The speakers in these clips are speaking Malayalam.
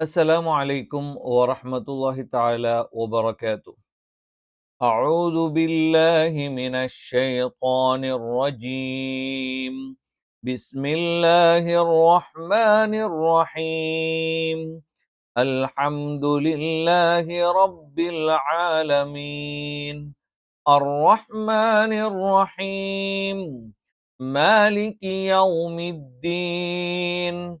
السلام عليكم ورحمة الله تعالى وبركاته. أعوذ بالله من الشيطان الرجيم. بسم الله الرحمن الرحيم. الحمد لله رب العالمين. الرحمن الرحيم. مالك يوم الدين.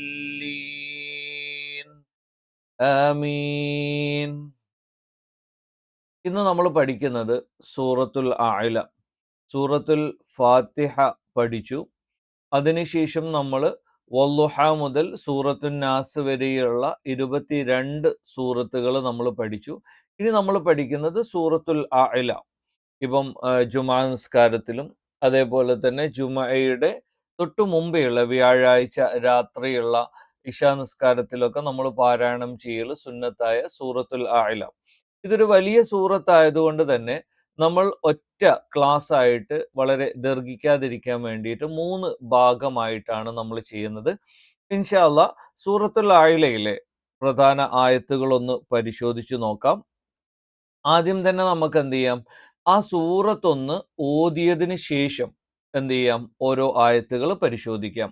ആമീൻ. ഇന്ന് നമ്മൾ പഠിക്കുന്നത് സൂറത്തുൽ ആയില. സൂറത്തുൽ ഫാത്തിഹ പഠിച്ചു. അതിനുശേഷം നമ്മൾ വല്ലുഹ മുതൽ സൂറത്തുൽ നാസ് വരെയുള്ള ഇരുപത്തിരണ്ട് സൂറത്തുകൾ നമ്മൾ പഠിച്ചു. ഇനി നമ്മൾ പഠിക്കുന്നത് സൂറത്തുൽ ആയില. ഇപ്പം ജുമാ നിസ്കാരത്തിലും അതേപോലെ തന്നെ ജുമയുടെ തൊട്ടു മുമ്പെയുള്ള വ്യാഴാഴ്ച രാത്രിയുള്ള ഇഷാ നിസ്കാരത്തിലൊക്കെ നമ്മൾ പാരായണം ചെയ്യൽ സുന്നത്തായ സൂറത്തുൽ ആയില ഇതൊരു വലിയ സൂറത്തായതുകൊണ്ട് തന്നെ നമ്മൾ ഒറ്റ ക്ലാസ് ആയിട്ട് വളരെ ദീർഘിക്കാതിരിക്കാൻ വേണ്ടിയിട്ട് മൂന്ന് ഭാഗമായിട്ടാണ് നമ്മൾ ചെയ്യുന്നത്. ഇൻഷാല്ല സൂറത്തുൽ ആയിലയിലെ പ്രധാന ആയത്തുകളൊന്ന് പരിശോധിച്ചു നോക്കാം. ആദ്യം തന്നെ നമുക്ക് എന്ത് ചെയ്യാം? ആ സൂറത്തൊന്ന് ഓതിയതിന് ശേഷം എന്ത് ചെയ്യാം? ഓരോ ആയത്തുകൾ പരിശോധിക്കാം.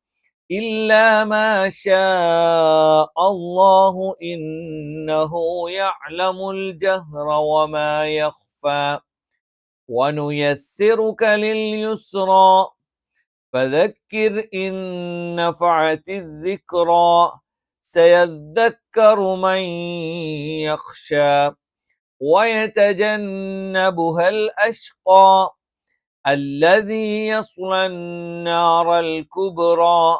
إلا ما شاء الله إنه يعلم الجهر وما يخفى. ونيسرك لليسرى. فذكر إن نفعت الذكرى. سيذكر من يخشى. ويتجنبها الأشقى. الذي يصلى النار الكبرى.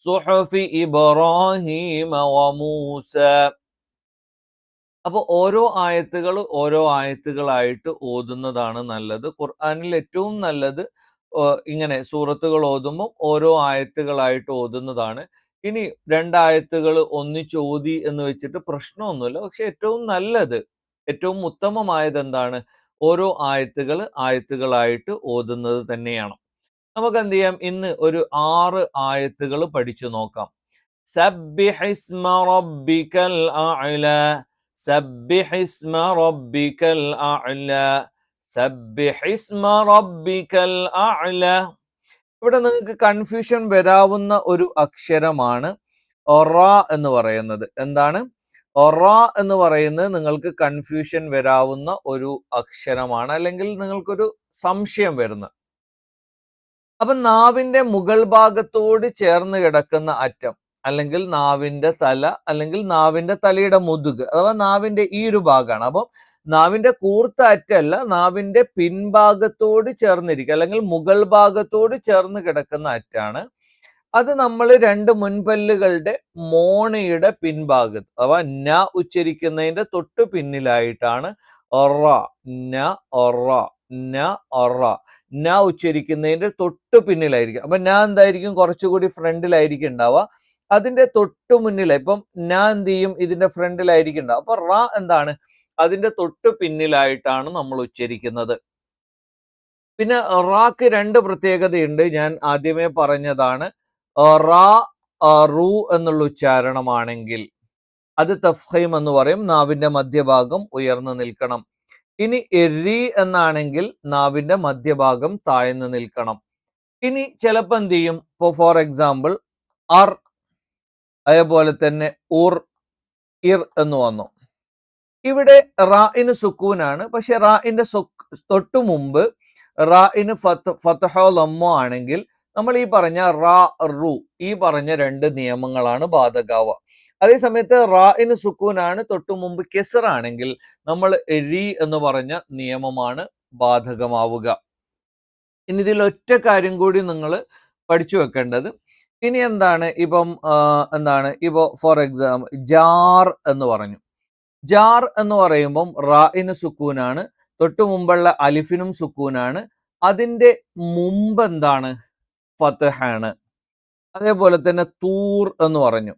സുഹഫ് ഇബ്രാഹിമ വമൂസ അപ്പോൾ ഓരോ ആയത്തുകൾ ഓരോ ആയത്തുകളായിട്ട് ഓതുന്നതാണ് നല്ലത്. ഖുർആാനിൽ ഏറ്റവും നല്ലത് ഇങ്ങനെ സൂറത്തുകൾ ഓതുമ്പോൾ ഓരോ ആയത്തുകളായിട്ട് ഓതുന്നതാണ്. ഇനി രണ്ടായത്തുകൾ ഒന്നിച്ച് എന്ന് വെച്ചിട്ട് പ്രശ്നമൊന്നുമില്ല. പക്ഷെ ഏറ്റവും നല്ലത് ഏറ്റവും ഉത്തമമായത് എന്താണ് ഓരോ ആയത്തുകൾ ആയത്തുകളായിട്ട് ഓതുന്നത് തന്നെയാണ്. നമുക്ക് എന്ത് ചെയ്യാം ഇന്ന് ഒരു ആറ് ആയത്തുകൾ പഠിച്ചു നോക്കാം. ഇവിടെ നിങ്ങൾക്ക് കൺഫ്യൂഷൻ വരാവുന്ന ഒരു അക്ഷരമാണ് ഒറ എന്ന് പറയുന്നത്. എന്താണ്? ഒറ എന്ന് പറയുന്നത് നിങ്ങൾക്ക് കൺഫ്യൂഷൻ വരാവുന്ന ഒരു അക്ഷരമാണ് അല്ലെങ്കിൽ നിങ്ങൾക്കൊരു സംശയം വരുന്നത് അപ്പൊ നാവിന്റെ മുകൾ ഭാഗത്തോട് ചേർന്ന് കിടക്കുന്ന അറ്റം അല്ലെങ്കിൽ നാവിന്റെ തല അല്ലെങ്കിൽ നാവിന്റെ തലയുടെ മുതുക് അഥവാ നാവിന്റെ ഈ ഒരു ഭാഗമാണ്. അപ്പം നാവിന്റെ കൂർത്ത അറ്റല്ല നാവിന്റെ പിൻഭാഗത്തോട് ചേർന്നിരിക്കുക അല്ലെങ്കിൽ മുകൾ ഭാഗത്തോട് ചേർന്ന് കിടക്കുന്ന അറ്റാണ്. അത് നമ്മൾ രണ്ട് മുൻപല്ലുകളുടെ മോണയുടെ പിൻഭാഗത്ത് അഥവാ ന ഉച്ചരിക്കുന്നതിന്റെ തൊട്ടു പിന്നിലായിട്ടാണ് ഒറ ന ഒറ ന ഒറ ന ഉച്ചരിക്കുന്നതിന്റെ തൊട്ട് പിന്നിലായിരിക്കും. അപ്പം ഞാൻ എന്തായിരിക്കും? കുറച്ചുകൂടി ഫ്രണ്ടിലായിരിക്കും ഉണ്ടാവുക. അതിന്റെ തൊട്ട് മുന്നിൽ ഇപ്പം ന എന്ത് ചെയ്യും? ഇതിന്റെ ഫ്രണ്ടിലായിരിക്കും ഉണ്ടാവുക. അപ്പം റ എന്താണ്? അതിന്റെ തൊട്ട് പിന്നിലായിട്ടാണ് നമ്മൾ ഉച്ചരിക്കുന്നത്. പിന്നെ റാക്ക് രണ്ട് പ്രത്യേകതയുണ്ട്. ഞാൻ ആദ്യമേ പറഞ്ഞതാണ്. റാ റു എന്നുള്ള ഉച്ചാരണമാണെങ്കിൽ അത് തഫ്ഹൈം എന്ന് പറയും. നാവിന്റെ മധ്യഭാഗം ഉയർന്നു നിൽക്കണം. ഇനി എരി എന്നാണെങ്കിൽ നാവിന്റെ മധ്യഭാഗം താഴ്ന്നു നിൽക്കണം. ഇനി ചിലപ്പോൾ എന്ത് ചെയ്യും? ഇപ്പോൾ ഫോർ എക്സാമ്പിൾ അർ അതേപോലെ തന്നെ ഉർ ഇർ എന്ന് വന്നു. ഇവിടെ റായിന് സുക്കൂനാണ്. പക്ഷെ റായിന്റെ തൊട്ടു മുമ്പ് ഫത്ത് ഫത്തഹോ ലമ്മോ ആണെങ്കിൽ നമ്മൾ ഈ പറഞ്ഞ റാ റു ഈ പറഞ്ഞ രണ്ട് നിയമങ്ങളാണ് ബാധകാവുക. അതേ സമയത്ത് റായിന് സുക്കൂനാണ് തൊട്ടു മുമ്പ് കെസറാണെങ്കിൽ നമ്മൾ രി എന്ന് പറഞ്ഞ നിയമമാണ് ബാധകമാവുക. ഇനി ഇതിൽ ഒറ്റ കാര്യം കൂടി നിങ്ങൾ പഠിച്ചു വെക്കേണ്ടത്. ഇനി എന്താണ് ഇപ്പം എന്താണ്? ഇപ്പോ ഫോർ എക്സാമ്പിൾ ജാർ എന്ന് പറഞ്ഞു. ജാർ എന്ന് പറയുമ്പം റായിന് സുക്കൂനാണ് തൊട്ടു മുമ്പുള്ള അലിഫിനും സുക്കൂനാണ്. അതിന്റെ മുമ്പ് എന്താണ്? ഫത്തഹാണ് അതേപോലെ തന്നെ തൂർ എന്ന് പറഞ്ഞു.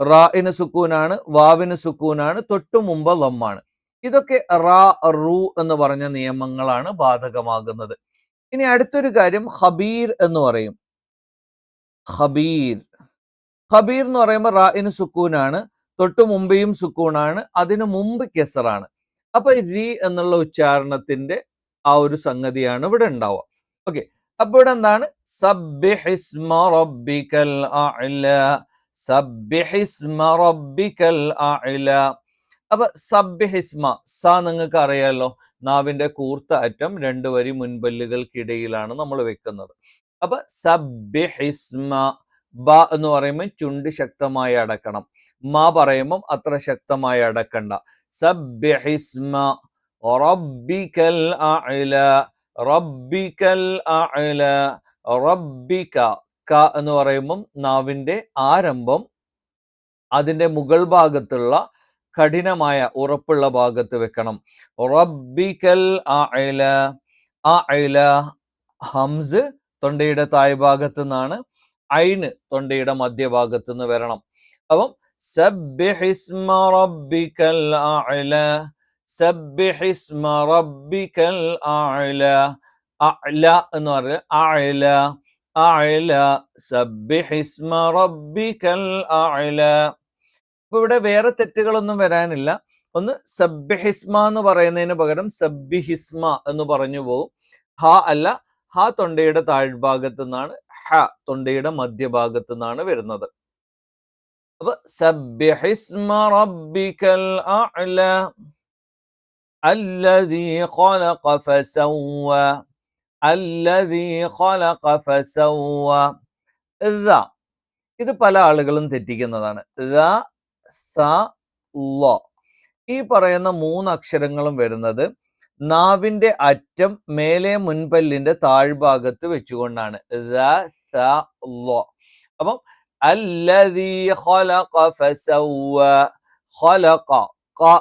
റായിന് സുക്കൂനാണ് വാവിന് സുക്കൂനാണ് തൊട്ടു മുമ്പ് ലമ്മാണ്. ഇതൊക്കെ റാ റു എന്ന് പറഞ്ഞ നിയമങ്ങളാണ് ബാധകമാകുന്നത്. ഇനി അടുത്തൊരു കാര്യം ഹബീർ എന്ന് പറയും. ഹബീർ ഹബീർ എന്ന് പറയുമ്പോൾ റായിന് സുക്കൂനാണ് തൊട്ടു മുമ്പെയും സുക്കൂണാണ് അതിനു മുമ്പ് കെസറാണ്. അപ്പൊ രി എന്നുള്ള ഉച്ചാരണത്തിന്റെ ആ ഒരു സംഗതിയാണ് ഇവിടെ ഉണ്ടാവുക. ഓക്കെ. അപ്പൊ ഇവിടെ എന്താണ്? അപ്പൊ സബ്ബിഹിസ്മ സ നിങ്ങൾക്ക് അറിയാലോ നാവിന്റെ കൂർത്ത അറ്റം രണ്ട് വരി മുൻപല്ലുകൾക്കിടയിലാണ് നമ്മൾ വെക്കുന്നത്. അപ്പൊ സബ്ബിഹിസ്മ ബ എന്ന് പറയുമ്പോൾ ചുണ്ട് ശക്തമായി അടക്കണം. മ പറയുമ്പം അത്ര ശക്തമായി അടക്കണ്ട. സബ്ബിഹിസ്മ റബ്ബിക്കൽ റബ്ബിക്കൽ അഅല. റബ്ബിക ക എന്ന് പറയുമ്പം നാവിന്റെ ആരംഭം അതിന്റെ മുകൾ ഭാഗത്തുള്ള കഠിനമായ ഉറപ്പുള്ള ഭാഗത്ത് വെക്കണം. റബ്ബിക്കൽ അഅല അഅല ഹംസ് തൊണ്ടയുടെ താഴ്ഭാഗത്ത് നിന്നാണ് ഐന് തൊണ്ടയുടെ മധ്യഭാഗത്ത് നിന്ന് വരണം. അപ്പം സബ്ബിഹിസ്മ റബ്ബിക്കൽ അഅല സബ്ബിഹിസ്മ റബ്ബിക്കൽ അഅല അഅല എന്ന് പറഞ്ഞാൽ അഅല അഅല സബ്ബിഹിസ്മ റബ്ബിക്കൽ അഅല. അപ്പൊ ഇവിടെ വേറെ തെറ്റുകളൊന്നും വരാനില്ല. ഒന്ന് സബ്ബിഹിസ്മ എന്ന് പറയുന്നതിന് പകരം സബ്ബിഹിസ്മ എന്ന് പറഞ്ഞു പോകും ഹ അല്ല ഹ തൊണ്ടയുടെ താഴ്ഭാഗത്തു നിന്നാണ് ഹ തൊണ്ടയുടെ മധ്യഭാഗത്തു നിന്നാണ് വരുന്നത്. അപ്പൊ സബ്ബിഹിസ്മ റബ്ബിക്കൽ അഅല അല്ലദീ ഖലഖ ഫസവ്വ. അല്ലദീ ഖലഖ ഫസവ ഇത് പല ആളുകളും തെറ്റിക്കുന്നതാണ്. സ ലോ ഈ പറയുന്ന മൂന്ന് അക്ഷരങ്ങളും വരുന്നത് നാവിന്റെ അറ്റം മേലെ മുൻപല്ലിന്റെ താഴ്ഭാഗത്ത് വെച്ചുകൊണ്ടാണ്. അപ്പം അല്ലദീ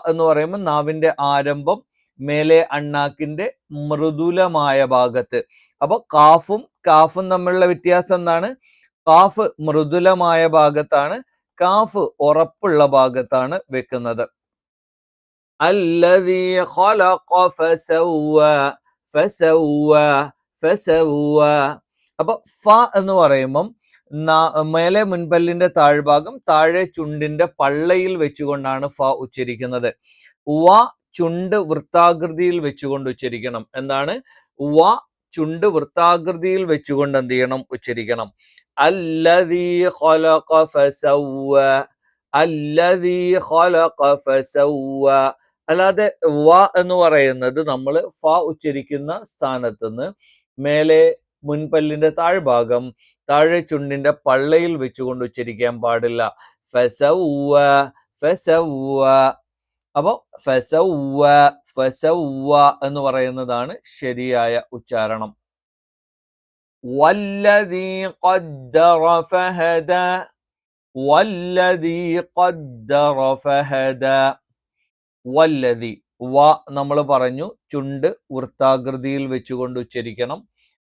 എന്ന് പറയുമ്പോൾ നാവിന്റെ ആരംഭം മേലെ അണ്ണാക്കിന്റെ മൃദുലമായ ഭാഗത്ത്. അപ്പൊ കാഫും കാഫും തമ്മിലുള്ള വ്യത്യാസം എന്താണ്? കാഫ് മൃദുലമായ ഭാഗത്താണ് കാഫ് ഉറപ്പുള്ള ഭാഗത്താണ് വെക്കുന്നത്. അപ്പൊ ഫ എന്ന് പറയുമ്പം മേലെ മുൻപല്ലിന്റെ താഴ്ഭാഗം താഴെ ചുണ്ടിന്റെ പള്ളയിൽ വെച്ചുകൊണ്ടാണ് ഫ ഉച്ചരിക്കുന്നത്. വ ചുണ്ട് വൃത്താകൃതിയിൽ വെച്ചുകൊണ്ട് ഉച്ചരിക്കണം. എന്താണ്? വ ചുണ്ട് വൃത്താകൃതിയിൽ വെച്ചുകൊണ്ട് എന്ത് ചെയ്യണം? ഉച്ചരിക്കണം. അല്ലദീ ഖലഖ ഫസവ്വ. അല്ലദീ ഖലഖ ഫസവ്വ. അല്ലാതെ വ എന്ന് പറയുന്നത് നമ്മൾ ഫ ഉച്ചരിക്കുന്ന സ്ഥാനത്ത് നിന്ന് മേലെ മുൻപല്ലിന്റെ താഴ്ഭാഗം താഴെ ചുണ്ടിന്റെ പള്ളയിൽ വെച്ചുകൊണ്ട് ഉച്ചരിക്കാൻ പാടില്ല. ഫസവ്വ ഫസവ്വ. അപ്പോ ഫസവ ഫസവ എന്ന് പറയുന്നതാണ് ശരിയായ ഉച്ചാരണം. വല്ലദീ ഖദ്ദറ ഫഹദ വല്ലദീ ഖദ്ദറ ഫഹദ. വല്ലതി വ നമ്മൾ പറഞ്ഞു ചുണ്ട് വൃത്താകൃതിയിൽ വെച്ചുകൊണ്ട് ഉച്ചരിക്കണം.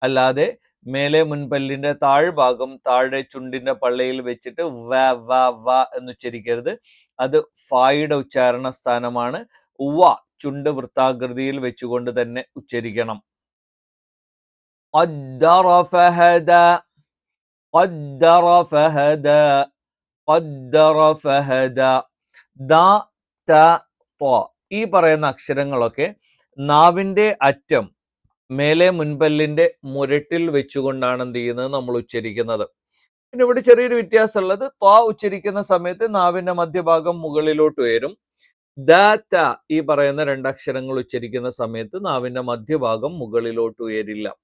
അല്ലാതെ മേലെ മുൻപല്ലിന്റെ താഴ്ഭാഗം താഴെ ചുണ്ടിന്റെ പള്ളിയിൽ വെച്ചിട്ട് വ വ വ എന്ന് ഉച്ചരിക്കരുത്. അത് ഫായുടെ ഉച്ചാരണ സ്ഥാനമാണ്. വ ചുണ്ട് വൃത്താകൃതിയിൽ വെച്ചുകൊണ്ട് തന്നെ ഉച്ചരിക്കണം. ഈ പറയുന്ന അക്ഷരങ്ങളൊക്കെ നാവിന്റെ അറ്റം മേലെ മുൻപല്ലിന്റെ മുരട്ടിൽ വെച്ചുകൊണ്ടാണ് എന്ത് ചെയ്യുന്നത്? നമ്മൾ ഉച്ചരിക്കുന്നത്. പിന്നെ ഇവിടെ ചെറിയൊരു വ്യത്യാസമുള്ളത്. ത്വ ഉച്ചരിക്കുന്ന സമയത്ത് നാവിന്റെ മധ്യഭാഗം മുകളിലോട്ട് ഉയരും. ദ ത ഈ പറയുന്ന രണ്ടക്ഷരങ്ങൾ ഉച്ചരിക്കുന്ന സമയത്ത് നാവിന്റെ മധ്യഭാഗം മുകളിലോട്ട് ഉയരില്ല.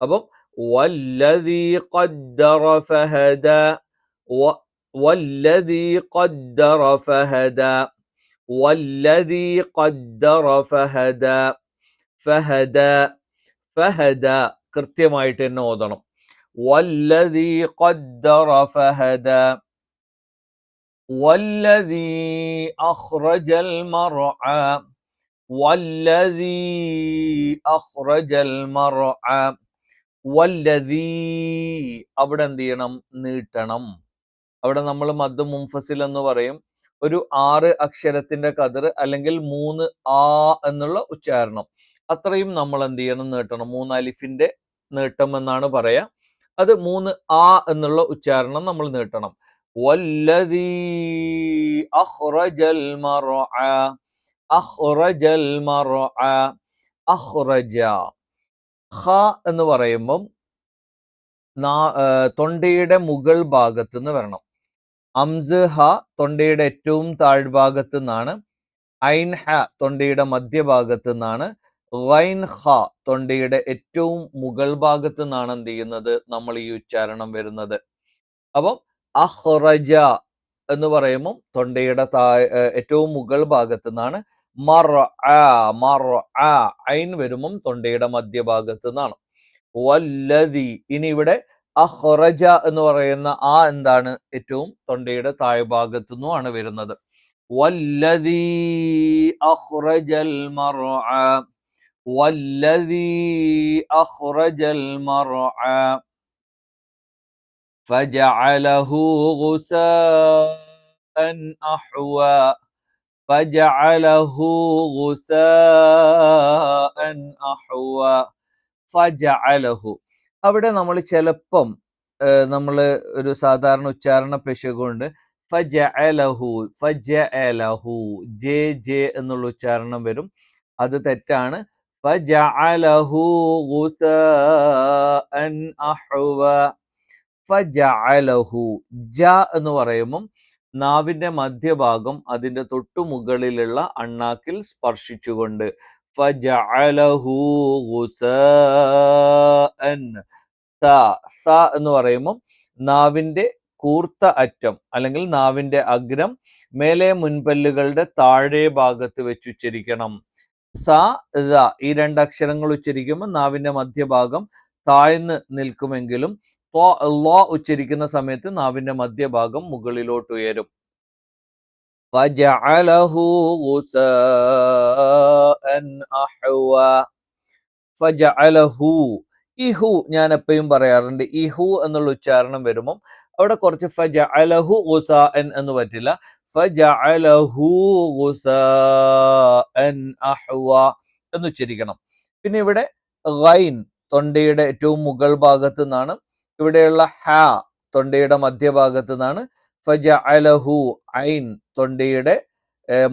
അപ്പം ഖദ്ദറ ഖദ്ദറ ഖദ്ദറ ഫഹദ ഫഹദ കൃത്യമായിട്ട് തന്നെ ഓതണം. വല്ലതി ഖദ്ദറ ഫഹദ. വല്ലതി അഖ്റജൽ മർഅ. വല്ലതി അഖ്റജൽ മർഅ. വല്ലതി അവിടെ എന്ത് ചെയ്യണം? നീട്ടണം. അവിടെ നമ്മൾ മദ് മുംഫസിൽ എന്ന് പറയും. ഒരു ആറ് അക്ഷരത്തിന്റെ കതിർ അല്ലെങ്കിൽ മൂന്ന് ആ എന്നുള്ള ഉച്ചാരണം. അത്രയും നമ്മൾ എന്ത് ചെയ്യണം നീട്ടണം. മൂന്ന് അലിഫിന്റെ നീട്ടം എന്നാണ് പറയാ. അത് മൂന്ന് ആ എന്നുള്ള ഉച്ചാരണം നമ്മൾ നീട്ടണം. ഖ എന്ന് പറയുമ്പം തൊണ്ടയുടെ മുകൾ ഭാഗത്ത് നിന്ന് വരണം. അംസ് ഹ തൊണ്ടയുടെ ഏറ്റവും താഴ്ഭാഗത്ത് നിന്നാണ് ഐൻ ഹ തൊണ്ടയുടെ മധ്യഭാഗത്ത് നിന്നാണ് ഗൈൻ ഹ തൊണ്ടയുടെ ഏറ്റവും മുകൾ ഭാഗത്ത് നിന്നാണ് എന്ത് ചെയ്യുന്നത്? നമ്മൾ ഈ ഉച്ചാരണം വരുന്നത്. അപ്പം അഹ്റജ എന്ന് പറയുമ്പോൾ തൊണ്ടയുടെ താ ഏറ്റവും മുകൾ ഭാഗത്ത് നിന്നാണ് മർ മർ ഐൻ വരുമ്പം തൊണ്ടയുടെ മധ്യഭാഗത്ത് നിന്നാണ്. വല്ലതി ഇനി ഇവിടെ അഹ്റജ എന്ന് പറയുന്ന ആ എന്താണ്? ഏറ്റവും തൊണ്ടയുടെ താഴ്ഭാഗത്തു നിന്നുമാണ് വരുന്നത്. വല്ലതി അഹ്റജൽ മർഅ. വല്ലതി അഹ്റജൽ മർഅ فجعله غثاء أحوى فجعله غثاء أحوى فجعله അവിടെ നമ്മൾ ചിലപ്പം നമ്മൾ ഒരു സാധാരണ ഉച്ചാരണ പിശകുണ്ട് ഫജഅലഹു ഫജഅലഹു ജെ ജെ എന്നുള്ള ഉച്ചാരണം വരും അത് തെറ്റാണ് ഫജഅലഹു غثاء أحوى. ഫജഅലഹു ജ എന്ന് പറയുമ്പം നാവിന്റെ മധ്യഭാഗം അതിന്റെ തൊട്ടു മുകളിലുള്ള അണ്ണാക്കിൽ സ്പർശിച്ചുകൊണ്ട് ഫജഅലഹു ഗുസാഅൻ. സ സ എന്ന് പറയുമ്പം നാവിന്റെ കൂർത്ത അറ്റം അല്ലെങ്കിൽ നാവിന്റെ അഗ്രം മേലെ മുൻപല്ലുകളുടെ താഴെ ഭാഗത്ത് വെച്ച് സ ദ ഈ രണ്ട് അക്ഷരങ്ങൾ ഉച്ചരിക്കുമ്പോൾ നാവിന്റെ മധ്യഭാഗം താഴ്ന്ന് നിൽക്കുമെങ്കിലും ലോ ഉച്ചരിക്കുന്ന സമയത്ത് നാവിന്റെ മധ്യഭാഗം മുകളിലോട്ട് ഉയരും. ഈ ഹു ഞാൻ എപ്പോഴും പറയാറുണ്ട്. ഈ ഹു എന്നുള്ള ഉച്ചാരണം വരുമ്പം അവിടെ കുറച്ച് ഫജ അലഹു ഗുസ എൻ എന്ന് പറ്റില്ല. ഫജ അലഹു ഗുസ എൻ അഹ്വ എന്ന് ഉച്ചരിക്കണം. പിന്നെ ഇവിടെ ഗൈൻ തൊണ്ടയുടെ ഏറ്റവും മുകൾ ഭാഗത്ത് നിന്നാണ്. ഇവിടെയുള്ള ഹ തൊണ്ടയുടെ മധ്യഭാഗത്ത് നിന്നാണ്. ഫജ അലഹു ഐൻ തൊണ്ടയുടെ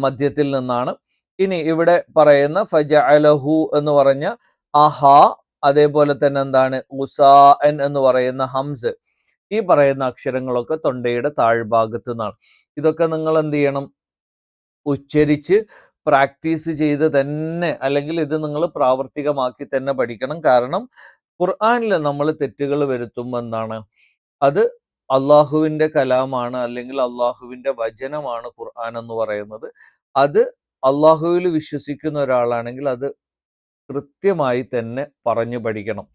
മധ്യത്തിൽ നിന്നാണ്. ഇനി ഇവിടെ പറയുന്ന ഫജ അലഹു എന്ന് പറഞ്ഞ അഹ അതേപോലെ തന്നെ എന്താണ്? ഉസാ എൻ എന്ന് പറയുന്ന ഹംസ്. ഈ പറയുന്ന അക്ഷരങ്ങളൊക്കെ തൊണ്ടയുടെ താഴ്ഭാഗത്ത് നിന്നാണ് ഇതൊക്കെ നിങ്ങൾ എന്ത് ചെയ്യണം? ഉച്ചരിച്ച് പ്രാക്ടീസ് ചെയ്ത് തന്നെ അല്ലെങ്കിൽ ഇത് നിങ്ങൾ പ്രാവർത്തികമാക്കി തന്നെ പഠിക്കണം. കാരണം ഖുർആാനിൽ നമ്മൾ തെറ്റുകൾ വരുത്തുമ്പോൾ എന്താണ് അത് അള്ളാഹുവിന്റെ കലാമാണ് അല്ലെങ്കിൽ അള്ളാഹുവിന്റെ വചനമാണ് ഖുർആൻ എന്ന് പറയുന്നത്. അത് അള്ളാഹുവിൽ വിശ്വസിക്കുന്ന ഒരാളാണെങ്കിൽ അത് കൃത്യമായി തന്നെ പറഞ്ഞു പഠിക്കണം.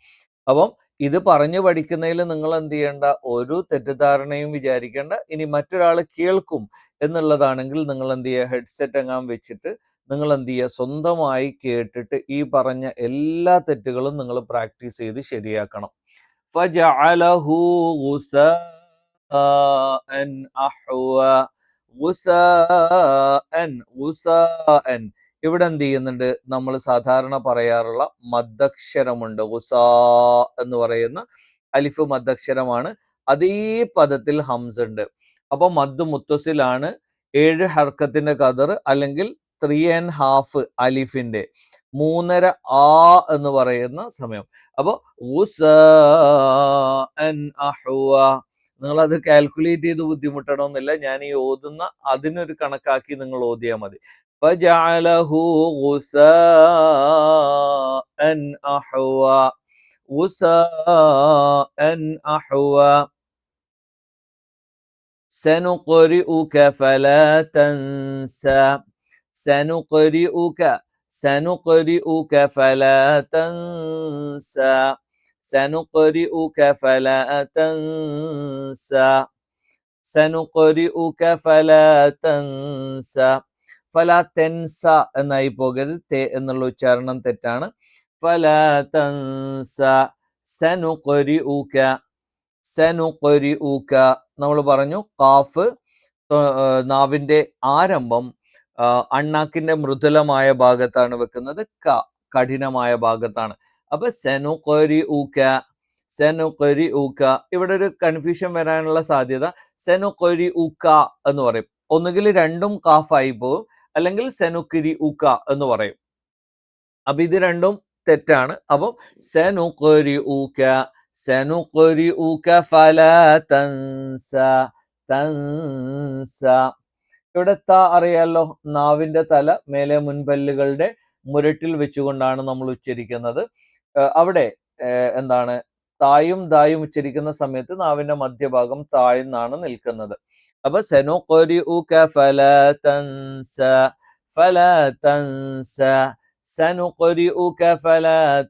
അപ്പം ഇത് പറഞ്ഞു പഠിക്കുന്നതിൽ നിങ്ങൾ എന്ത് ചെയ്യേണ്ട? ഒരു തെറ്റിദ്ധാരണയും വിചാരിക്കേണ്ട. ഇനി മറ്റൊരാൾ കേൾക്കും എന്നുള്ളതാണെങ്കിൽ നിങ്ങൾ എന്ത് ചെയ്യുക? ഹെഡ്സെറ്റ് എങ്ങാൻ വെച്ചിട്ട് നിങ്ങൾ എന്ത് ചെയ്യുക? സ്വന്തമായി കേട്ടിട്ട് ഈ പറഞ്ഞ എല്ലാ തെറ്റുകളും നിങ്ങൾ പ്രാക്ടീസ് ചെയ്ത് ശരിയാക്കണം. ഫജഅലഹു ഇവിടെ എന്ത് ചെയ്യുന്നുണ്ട്? നമ്മൾ സാധാരണ പറയാറുള്ള മദ്ദക്ഷരമുണ്ട്. ഉസാ എന്ന് പറയുന്ന അലിഫ് മദ്ദക്ഷരമാണ്. അതേ പദത്തിൽ ഹംസ് ഉണ്ട്. അപ്പൊ മദ് മുത്തസിലാണ് ഏഴ് ഹർക്കത്തിന്റെ കതർ അല്ലെങ്കിൽ ത്രീ ആൻഡ് ഹാഫ് അലിഫിന്റെ മൂന്നര ആ എന്ന് പറയുന്ന സമയം. അപ്പൊ നിങ്ങൾ അത് കാൽക്കുലേറ്റ് ചെയ്ത് ബുദ്ധിമുട്ടണമെന്നില്ല. ഞാൻ ഈ ഓതുന്ന അതിനൊരു കണക്കാക്കി നിങ്ങൾ ഓതിയാൽ മതി. فجعله غثاء أحوى غثاء أحوى. سنقرئك فلا تنسى سنقرئك سنقرئك فلا تنسى سنقرئك فلا تنسى سنقرئك فلا تنسى. ഫല തെൻസ എന്നായി പോകരുത്. തേ എന്നുള്ള ഉച്ചാരണം തെറ്റാണ്. ഫല തൻസ സനുകൊരി ഊക്ക ഊക്ക നമ്മൾ പറഞ്ഞു. കാഫ് നാവിന്റെ ആരംഭം അണ്ണാക്കിന്റെ മൃദുലമായ ഭാഗത്താണ് വെക്കുന്നത്. ക കഠിനമായ ഭാഗത്താണ്. അപ്പൊ സെനുകൊരി ഊക്ക സെനുകൊരി ഊക്ക ഇവിടെ ഒരു കൺഫ്യൂഷൻ വരാനുള്ള സാധ്യത. സെനുകൊരി ഊക്ക എന്ന് പറയും. ഒന്നുകിൽ രണ്ടും കാഫായി പോകും അല്ലെങ്കിൽ സെനുക്കിരി ഉക്ക എന്ന് പറയും. അപ്പൊ ഇത് രണ്ടും തെറ്റാണ്. അപ്പം സെനുക്കൊരി ഊക്ക സെനുക്കൊരി ഊക്ക ഫല തൻസ തൻസ. ഇവിടെ ത അറിയാലോ നാവിന്റെ തല മേലെ മുൻപല്ലുകളുടെ മുരട്ടിൽ വെച്ചുകൊണ്ടാണ് നമ്മൾ ഉച്ചരിക്കുന്നത്. അവിടെ എന്താണ് തായും ദായും ഉച്ചരിക്കുന്ന സമയത്ത് നാവിന്റെ മധ്യഭാഗം താഴ്ന്നാണ് നിൽക്കുന്നത്. അപ്പൊ സനുഖരിഉക ഫലാ തൻസ ഫലാ തൻസ.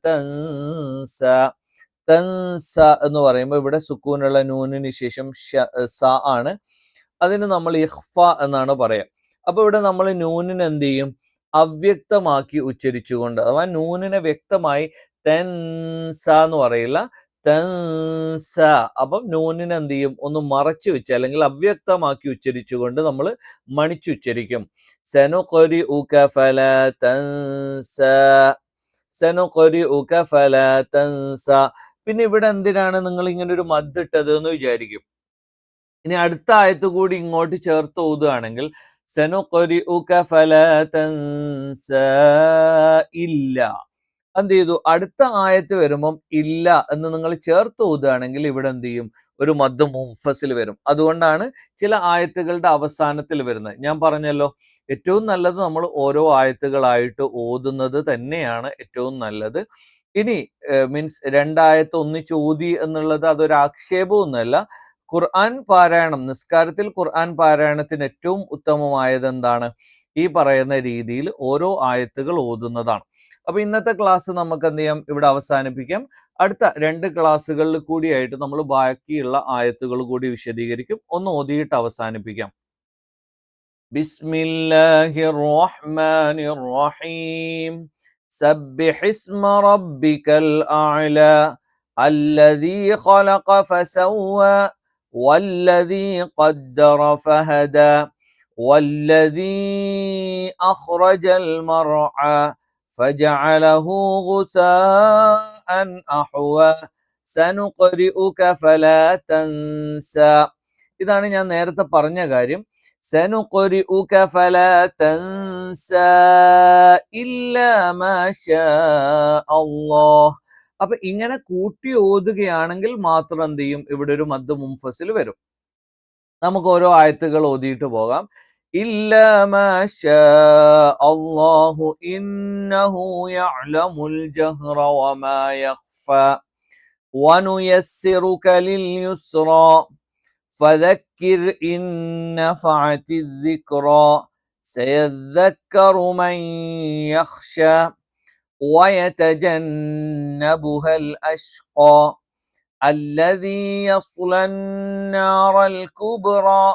തൻസ. തൻസ എന്ന് പറയുമ്പോൾ ഇവിടെ സുക്കൂനുള്ള നൂനിന് ശേഷം സ ആണ്. അതിന് നമ്മൾ ഇഹ്ഫ എന്നാണ് പറയാം. അപ്പൊ ഇവിടെ നമ്മൾ നൂനിന് എന്ത് ചെയ്യും? അവ്യക്തമാക്കി ഉച്ചരിച്ചുകൊണ്ട് അഥവാ നൂനിനെ വ്യക്തമായി തെൻസ എന്ന് പറയില്ല തൻസ. അപ്പം നൂനിനെ എന്ത് ചെയ്യും? ഒന്ന് മറച്ചു വെച്ച് അല്ലെങ്കിൽ അവ്യക്തമാക്കി ഉച്ചരിച്ചുകൊണ്ട് നമ്മൾ മണിച്ചുച്ചരിക്കും സെനുകൊരി ഉക ഫല തൻസ. സെനുകൊരി ഉക ഫല തൻസ. പിന്നെ ഇവിടെ എന്തിനാണ് നിങ്ങൾ ഇങ്ങനെ ഒരു മദ്ദിട്ടത് എന്ന് വിചാരിക്കും? ഇനി അടുത്ത ആയത്ത് കൂടി ഇങ്ങോട്ട് ചേർത്ത് ഓതുകയാണെങ്കിൽ സെനുകൊരി ഉക ഫല തൻസ ഇല്ല. എന്ത് ചെയ്തു? അടുത്ത ആയത്ത് വരുമ്പം ഇല്ല എന്ന് നിങ്ങൾ ചേർത്ത് ഊതുകയാണെങ്കിൽ ഇവിടെ എന്ത് ചെയ്യും? ഒരു മദ് മുഫസിൽ വരും. അതുകൊണ്ടാണ് ചില ആയത്തുകളുടെ അവസാനത്തിൽ വരുന്നത്. ഞാൻ പറഞ്ഞല്ലോ ഏറ്റവും നല്ലത് നമ്മൾ ഓരോ ആയത്തുകളായിട്ട് ഓതുന്നത് തന്നെയാണ് ഏറ്റവും നല്ലത്. ഇനി മീൻസ് രണ്ടായത്ത് ഒന്നിച്ച് ഓതി എന്നുള്ളത് അതൊരു ആക്ഷേപമൊന്നുമല്ല. ഖുർആൻ പാരായണം നിസ്കാരത്തിൽ ഖുർആൻ പാരായണത്തിന് ഏറ്റവും ഉത്തമമായത് എന്താണ്? ഈ പറയുന്ന രീതിയിൽ ഓരോ ആയത്തുകൾ ഓതുന്നതാണ്. അപ്പൊ ഇന്നത്തെ ക്ലാസ് നമുക്ക് എന്ത് ചെയ്യാം ഇവിടെ അവസാനിപ്പിക്കാം അടുത്ത രണ്ട് ക്ലാസ്സുകളിൽ കൂടിയായിട്ട് നമ്മൾ ബാക്കിയുള്ള ആയത്തുകൾ കൂടി വിശദീകരിക്കും ഒന്ന് ഓതിയിട്ട് അവസാനിപ്പിക്കാം ബിസ്മില്ലാഹിർ റഹ്മാനിർ റഹീം سبح اسم ربك الأعلى الذي خلق فسوى والذي قدر فهدى والذي أخرج المرعى فجعله غثاء أحوى سنقرئك فلا تنسى ഇതാണ് ഞാൻ നേരത്തെ പറഞ്ഞ കാര്യം سنقرئك فلا تنسى إلا ما شاء الله അപ്പൊ ഇങ്ങനെ കൂട്ടി ഓതുകയാണെങ്കിൽ മാത്രം എന്ത് ചെയ്യും ഇവിടെ ഒരു മദ് മുംഫസിൽ വരും നമുക്ക് ഓരോ ആയത്തുകൾ ഓതിയിട്ട് പോകാം إلا ما شاء الله إنه يعلم الجهر وما يخفى. ونيسرك لليسرى. فذكر إن نفعت الذكرى. سيذكر من يخشى. ويتجنبها الأشقى. الذي يصلى النار الكبرى.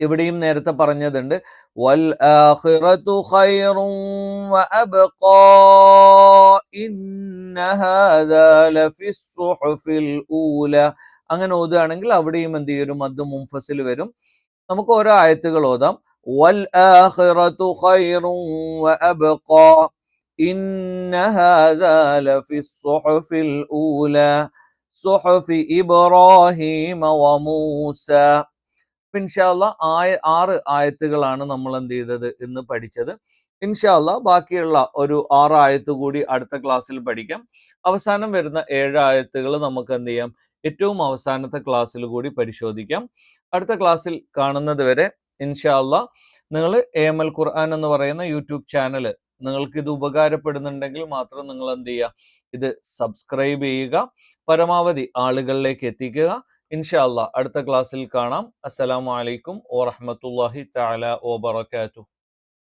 ഇവിടെയും നേരത്തെ പറഞ്ഞതുണ്ട് വൽ അങ്ങനെ ഓതുകയാണെങ്കിൽ അവിടെയും എന്ത് ചെയ്യും? ഒരു മദ് മുംഫസിൽ വരും. നമുക്ക് ഓരോ ആയത്തുകൾ ഓതാം. വൽ വമൂസ ഇൻഷാല്ല ആയ ആറ് ആയത്തുകളാണ് നമ്മൾ എന്ത് ചെയ്തത് ഇന്ന് പഠിച്ചത്. ഇൻഷാല്ല ബാക്കിയുള്ള ഒരു ആറ് ആയത്ത് കൂടി അടുത്ത ക്ലാസ്സിൽ പഠിക്കാം. അവസാനം വരുന്ന ഏഴ് ആയത്തുകൾ നമുക്ക് എന്ത് ചെയ്യാം? ഏറ്റവും അവസാനത്തെ ക്ലാസ്സിൽ കൂടി പരിശോധിക്കാം. അടുത്ത ക്ലാസ്സിൽ കാണുന്നത് വരെ ഇൻഷാല്ല നിങ്ങൾ എ എം എൽ ഖുർആൻ എന്ന് പറയുന്ന യൂട്യൂബ് ചാനൽ നിങ്ങൾക്ക് ഇത് ഉപകാരപ്പെടുന്നുണ്ടെങ്കിൽ മാത്രം നിങ്ങൾ എന്ത് ചെയ്യുക? ഇത് സബ്സ്ക്രൈബ് ചെയ്യുക. പരമാവധി ആളുകളിലേക്ക് എത്തിക്കുക. ഇൻഷാല്ല അടുത്ത ക്ലാസ്സിൽ കാണാം. അസ്സലാമു അലൈക്കും വറഹമത്തല്ലാഹി തആല വബറകാതുഹു.